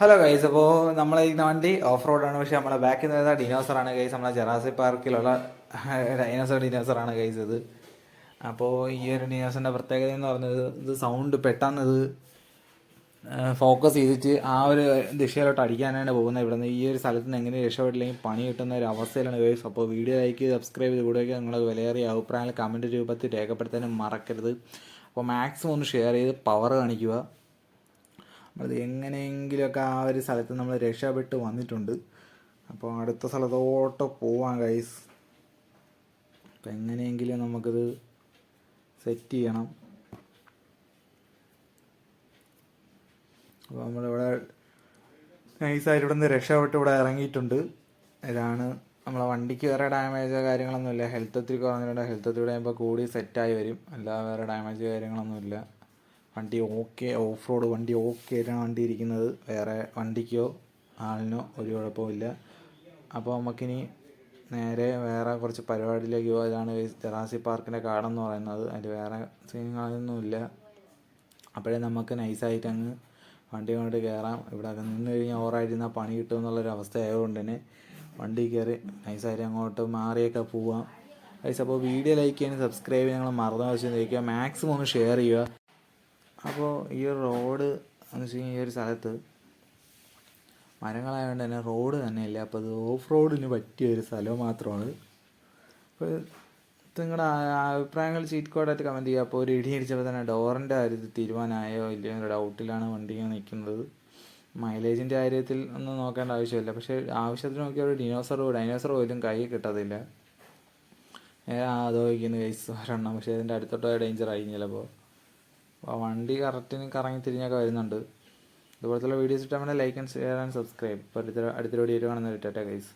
Hello guys അപ്പോൾ നമ്മളെ ഈ വണ്ടി ഓഫ് റോഡാണ് പക്ഷേ നമ്മളെ ബാക്കിൽ നിന്ന് ഡിനോസർ ആണ് ഗൈസ് നമ്മളെ ജറാസി പാർക്കിലുള്ള ഡൈനോസർ ആണ് ഗൈസ് ഇത്. അപ്പോൾ ഈ ഒരു ഡിനോസറിന്റെ പ്രത്യേകത എന്ന് പറഞ്ഞത് ഇത് സൗണ്ട് പെട്ടെന്ന് ഇത് ഫോക്കസ് ചെയ്തിട്ട് ആ ഒരു ദിശയിലോട്ട് അടിക്കാനാണ് പോകുന്നത് ഇവിടെ നിന്ന് ഈ ഒരു സ്ഥലത്ത് നിന്ന് എങ്ങനെ രക്ഷപ്പെട്ടില്ലെങ്കിൽ പണി കിട്ടുന്ന ഒരു അവസ്ഥയിലാണ് ഗൈസ് അപ്പോൾ വീഡിയോ ലൈക്ക് സബ്സ്ക്രൈബ് ചെയ്ത് കൂടെയൊക്കെ നിങ്ങളുടെ വിലയേറിയ അഭിപ്രായങ്ങൾ കമന്റ് രൂപത്തിൽ രേഖപ്പെടുത്താനും മറക്കരുത്. അപ്പോൾ മാക്സിമം ഒന്ന് ഷെയർ ചെയ്ത് പവർ കാണിക്കുക. നമ്മളത് എങ്ങനെയെങ്കിലുമൊക്കെ ആ ഒരു സ്ഥലത്ത് നമ്മൾ രക്ഷപ്പെട്ട് വന്നിട്ടുണ്ട്. അപ്പോൾ അടുത്ത സ്ഥലത്തോട്ട് പോവാം ഗൈസ് അപ്പം എങ്ങനെയെങ്കിലും നമുക്കിത് സെറ്റ് ചെയ്യണം. അപ്പോൾ നമ്മളിവിടെ നൈസായിട്ട് ഇവിടെ നിന്ന് രക്ഷപ്പെട്ട് ഇവിടെ ഇറങ്ങിയിട്ടുണ്ട്. ഇതാണ് നമ്മളെ വണ്ടിക്ക് വേറെ ഡാമേജോ കാര്യങ്ങളൊന്നുമില്ല. ഹെൽത്ത് ഒത്തിരി കുറഞ്ഞിട്ടുണ്ട്. ഹെൽത്ത് ഒത്തിരി കഴിയുമ്പോൾ കൂടി സെറ്റായി വരും. അല്ലാതെ വേറെ ഡാമേജ് കാര്യങ്ങളൊന്നുമില്ല. വണ്ടി ഓക്കെ ഓഫ് റോഡ് വണ്ടി ഓക്കെ ആയിട്ടാണ് വണ്ടി ഇരിക്കുന്നത് വേറെ വണ്ടിക്കോ ആളിനോ ഒരു കുഴപ്പമില്ല അപ്പോൾ നമുക്കിനി നേരെ വേറെ കുറച്ച് പരിപാടിയിലേക്ക് പോയതാണ് ഇതാണ് പാർക്കിന്റെ കാടെന്ന് പറയുന്നത്. അതിൽ വേറെ സീനുകളൊന്നുമില്ല. അപ്പോഴേ നമുക്ക് നൈസായിട്ട് അങ്ങ് വണ്ടി കൊണ്ട് കയറാം. ഇവിടെ നിന്ന് കഴിഞ്ഞാൽ ഓവറായിരുന്നാൽ പണി കിട്ടും എന്നുള്ളൊരു അവസ്ഥ ആയതുകൊണ്ട് തന്നെ വണ്ടി കയറി നൈസായിട്ട് അങ്ങോട്ട് മാറിയൊക്കെ പോവാം. ഗൈസ് അപ്പോൾ വീഡിയോ ലൈക്ക് ചെയ്യാനും സബ്സ്ക്രൈബ് ചെയ്യാൻ നിങ്ങൾ മറന്നു വെച്ചിരിക്കുക. മാക്സിമം ഒന്ന് ഷെയർ ചെയ്യുക. അപ്പോൾ ഈ ഒരു റോഡ് എന്ന് വെച്ച് കഴിഞ്ഞാൽ ഈ ഒരു സ്ഥലത്ത് മരങ്ങളായതുകൊണ്ട് തന്നെ റോഡ് തന്നെ ഇല്ല അപ്പോൾ അത് ഓഫ് റോഡിന് പറ്റിയ ഒരു സ്ഥലം മാത്രമാണ്. അപ്പോൾ നിങ്ങളുടെ അഭിപ്രായങ്ങൾ ചീറ്റ് കോഡായിട്ട് കമന്റ് ചെയ്യുക. അപ്പോൾ ഒരു ഇടി അടിച്ചപ്പോൾ തന്നെ ഡോറിന്റെ കാര്യത്തിൽ തീരുമാനമായോ? ഇല്ലയോ എന്നൊരു ഡൗട്ടിലാണ് വണ്ടി നിൽക്കുന്നത് മൈലേജിന്റെ കാര്യത്തിൽ ഒന്നും നോക്കേണ്ട ആവശ്യമില്ല. പക്ഷേ ആവശ്യത്തിന് നോക്കിയാൽ ഒരു ഡിനോസർ ഡൈനോസർ പോലും കൈ കിട്ടത്തില്ല അതോ ഇരിക്കുന്നു കേസ് ഒരെണ്ണം. പക്ഷേ ഇതിന്റെ അടുത്തോട്ടോ ഡേഞ്ചർ ആയി ചിലപ്പോൾ അപ്പോൾ വണ്ടി കറക്റ്റിന് കറങ്ങി തിരിഞ്ഞൊക്കെ വരുന്നുണ്ട്. ഇതുപോലത്തുള്ള വീഡിയോസ് ഇഷ്ടമാണെങ്കിൽ like and share and subscribe ഇപ്പോൾ അടുത്ത അടുത്തൊരു വീഡിയോ കാണുന്ന വിട്ടാട്ടെ ഗൈസ്